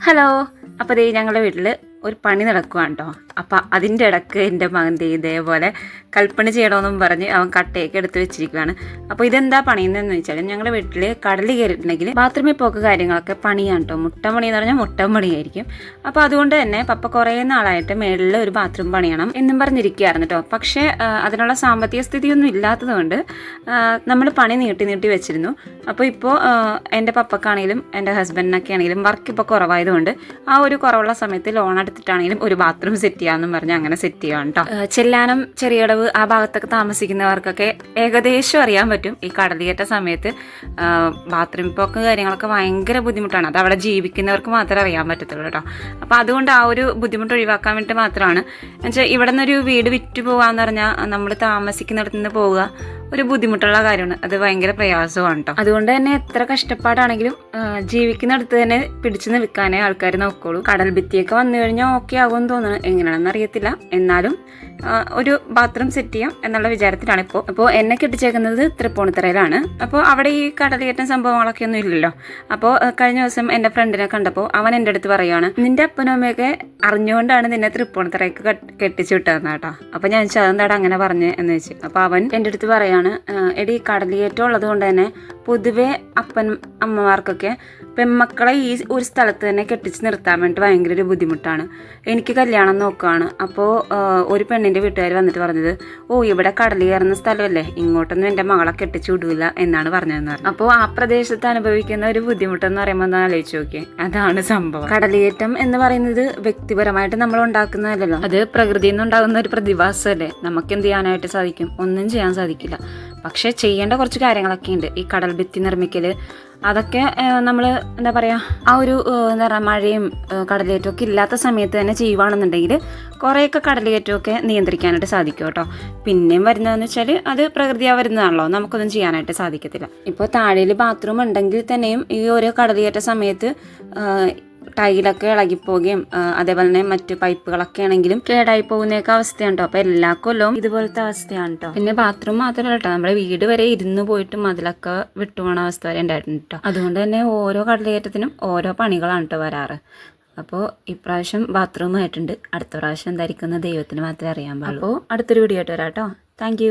Hello അപ്പോൾ ദേ ഞങ്ങളുടെ വീട്ടിൽ ഒരു പണി നടക്കുവാണ് കേട്ടോ അപ്പോൾ അതിന്റെ ഇടയ്ക്ക് എന്റെ മകൻ ഇതേപോലെ കൽപ്പണി ചെയ്യണമെന്നും പറഞ്ഞ് അവൻ കട്ടയൊക്കെ എടുത്ത് വെച്ചിരിക്കുകയാണ് അപ്പോൾ ഇതെന്താ പണിയുന്നതെന്ന് വെച്ചാൽ ഞങ്ങളുടെ വീട്ടിൽ കടൽ കയറിയിട്ടുണ്ടെങ്കിൽ ബാത്റൂമിൽ പോക്ക് കാര്യങ്ങളൊക്കെ പണിയാണ് കേട്ടോ മുട്ടമണി എന്ന് പറഞ്ഞാൽ മുട്ടമണിയായിരിക്കും അപ്പോൾ അതുകൊണ്ട് തന്നെ പപ്പ കുറേ നാളായിട്ട് മേളിൽ ഒരു ബാത്റൂം പണിയണം എന്നും പറഞ്ഞിരിക്കുകയായിരുന്നു കേട്ടോ പക്ഷേ അതിനുള്ള സാമ്പത്തിക സ്ഥിതിയൊന്നും ഇല്ലാത്തതുകൊണ്ട് നമ്മൾ പണി നീട്ടി നീട്ടി വെച്ചിരുന്നു. അപ്പോൾ ഇപ്പോൾ എന്റെ പപ്പക്കാണെങ്കിലും എന്റെ ഹസ്ബൻഡിനൊക്കെ ആണെങ്കിലും വർക്ക് ഇപ്പോൾ കുറവായതുകൊണ്ട് ആ ഒരു കുറവുള്ള സമയത്ത് ലോൺ എടുത്തിട്ടാണെങ്കിലും ഒരു ബാത്റൂം സെറ്റ് ചെയ്യാമെന്നും പറഞ്ഞ് അങ്ങനെ സെറ്റ് ചെയ്യാം കേട്ടോ ചെല്ലാനം ചെറിയടവ് ആ ഭാഗത്തൊക്കെ താമസിക്കുന്നവർക്കൊക്കെ ഏകദേശം അറിയാൻ പറ്റും. ഈ കടലിയേറ്റ സമയത്ത് ബാത്റൂം പോക്ക് കാര്യങ്ങളൊക്കെ ഭയങ്കര ബുദ്ധിമുട്ടാണ്. അത് അവിടെ ജീവിക്കുന്നവർക്ക് മാത്രമേ അറിയാൻ പറ്റത്തുള്ളൂ കേട്ടോ അപ്പോൾ അതുകൊണ്ട് ആ ഒരു ബുദ്ധിമുട്ട് ഒഴിവാക്കാൻ വേണ്ടി മാത്രമാണ്. എന്നുവെച്ചാൽ ഇവിടെ നിന്നൊരു വീട് വിറ്റ് പോകാന്ന് പറഞ്ഞാൽ നമ്മൾ താമസിക്കുന്നിടത്ത് നിന്ന് പോവുക. ഒരു ബുദ്ധിമുട്ടുള്ള കാര്യമാണ്. അത് ഭയങ്കര പ്രയാസമാണ് കേട്ടോ അതുകൊണ്ട് തന്നെ എത്ര കഷ്ടപ്പാടാണെങ്കിലും ജീവിക്കുന്നിടത്ത് തന്നെ പിടിച്ചു നിൽക്കാനേ ആൾക്കാർ നോക്കുള്ളൂ. കടൽ ഭിത്തിയൊക്കെ വന്നു കഴിഞ്ഞാൽ ഓക്കെ ആകുമെന്ന് തോന്നുന്നു. എങ്ങനെയാണെന്ന് അറിയത്തില്ല. എന്നാലും ഒരു ബാത്റൂം സെറ്റ് ചെയ്യാം എന്നുള്ള വിചാരത്തിലാണ് ഇപ്പോൾ അപ്പോൾ എന്നെ കെട്ടിച്ചേക്കുന്നത് തൃപ്പൂണിത്തറയിലാണ്. അപ്പോൾ അവിടെ ഈ കടലേറ്റം സംഭവങ്ങളൊക്കെ ഒന്നും ഇല്ലല്ലോ. അപ്പോൾ കഴിഞ്ഞ ദിവസം എന്റെ ഫ്രണ്ടിനെ കണ്ടപ്പോൾ അവൻ എന്റെ അടുത്ത് പറയുകയാണ് നിന്റെ അപ്പനും അമ്മയൊക്കെ അറിഞ്ഞുകൊണ്ടാണ് നിന്നെ തൃപ്പൂണിത്തറയ്ക്ക് കെട്ട്- കെട്ടിച്ചു വിട്ടതെന്ന് കേട്ടോ. അപ്പോൾ ഞാൻ ചോദിച്ചു അതെന്താടാ അങ്ങനെ പറഞ്ഞു എന്ന് വെച്ച് അപ്പോൾ അവൻ എന്റെ അടുത്ത് പറയാണ് എടി കടലിയേറ്റം ഉള്ളത് കൊണ്ട് തന്നെ പൊതുവെ അപ്പൻ അമ്മമാർക്കൊക്കെ പെൺമക്കളെ ഈ ഒരു സ്ഥലത്ത് തന്നെ കെട്ടിച്ച് നിർത്താൻ വേണ്ടി ഭയങ്കര ഒരു ബുദ്ധിമുട്ടാണ്. എനിക്ക് കല്യാണം നോക്കുകയാണ് അപ്പോൾ ഒരു പെണ്ണിന്റെ വീട്ടുകാർ വന്നിട്ട് പറഞ്ഞത് ഓ ഇവിടെ കടൽ കയറുന്ന സ്ഥലമല്ലേ? ഇങ്ങോട്ടൊന്നും എന്റെ മകളെ കെട്ടിച്ച് വിടൂല എന്നാണ് പറഞ്ഞതെന്ന് പറഞ്ഞു. അപ്പോൾ ആ പ്രദേശത്ത് അനുഭവിക്കുന്ന ഒരു ബുദ്ധിമുട്ടെന്ന് പറയുമ്പോൾ ഒന്ന് ആലോചിച്ച് നോക്കിയേ. അതാണ് സംഭവം. കടലിയേറ്റം എന്ന് പറയുന്നത് വ്യക്തിപരമായിട്ട് നമ്മൾ ഉണ്ടാക്കുന്നതല്ലല്ലോ. അത് പ്രകൃതിയിൽ നിന്നുണ്ടാകുന്ന ഒരു പ്രതിഭാസമല്ലേ നമുക്ക് എന്ത് ചെയ്യാനായിട്ട് സാധിക്കും? ഒന്നും ചെയ്യാൻ സാധിക്കില്ല. പക്ഷേ ചെയ്യേണ്ട കുറച്ച് കാര്യങ്ങളൊക്കെ ഉണ്ട്. ഈ കടൽ ഭിത്തി നിർമ്മിക്കൽ അതൊക്കെ നമ്മൾ എന്താ പറയുക ആ ഒരു എന്താ പറയുക മഴയും കടലേറ്റവും ഒക്കെ ഇല്ലാത്ത സമയത്ത് തന്നെ ചെയ്യുവാണെന്നുണ്ടെങ്കിൽ കുറേയൊക്കെ കടലേറ്റമൊക്കെ നിയന്ത്രിക്കാനായിട്ട് സാധിക്കും കേട്ടോ. പിന്നെയും വരുന്നതെന്ന് വെച്ചാൽ അത് പ്രകൃതിയാ വരുന്നതാണല്ലോ. നമുക്കൊന്നും ചെയ്യാനായിട്ട് സാധിക്കത്തില്ല. ഇപ്പോൾ താഴേൽ ബാത്റൂം ഉണ്ടെങ്കിൽ തന്നെയും ഈ ഓരോ കടലേറ്റ സമയത്ത് ടൈലൊക്കെ ഇളകിപ്പോവുകയും അതേപോലെ തന്നെ മറ്റു പൈപ്പുകളൊക്കെ ആണെങ്കിലും കേടായി പോകുന്നൊക്കെ അവസ്ഥയാണ് കേട്ടോ അപ്പോൾ എല്ലാ കൊല്ലവും ഇതുപോലത്തെ അവസ്ഥയാണ് കേട്ടോ പിന്നെ ബാത്റൂം മാത്രമല്ല കേട്ടോ നമ്മുടെ വീട് വരെ ഇരുന്ന് പോയിട്ട് മതിലൊക്കെ വിട്ടുപോണ അവസ്ഥ വരെ ഉണ്ടായിട്ടുണ്ട് കേട്ടോ അതുകൊണ്ട് തന്നെ ഓരോ കടലേറ്റത്തിനും ഓരോ പണികളാണ് കേട്ടോ വരാറ്. അപ്പോൾ ഇപ്രാവശ്യം ബാത്റൂം ആയിട്ടുണ്ട്. അടുത്ത പ്രാവശ്യം ധരിക്കുന്ന ദൈവത്തിന് മാത്രമേ അറിയാൻ പാടുള്ളൂ. അപ്പോൾ അടുത്തൊരു വീഡിയോ ആയിട്ട് വരാം കേട്ടോ താങ്ക്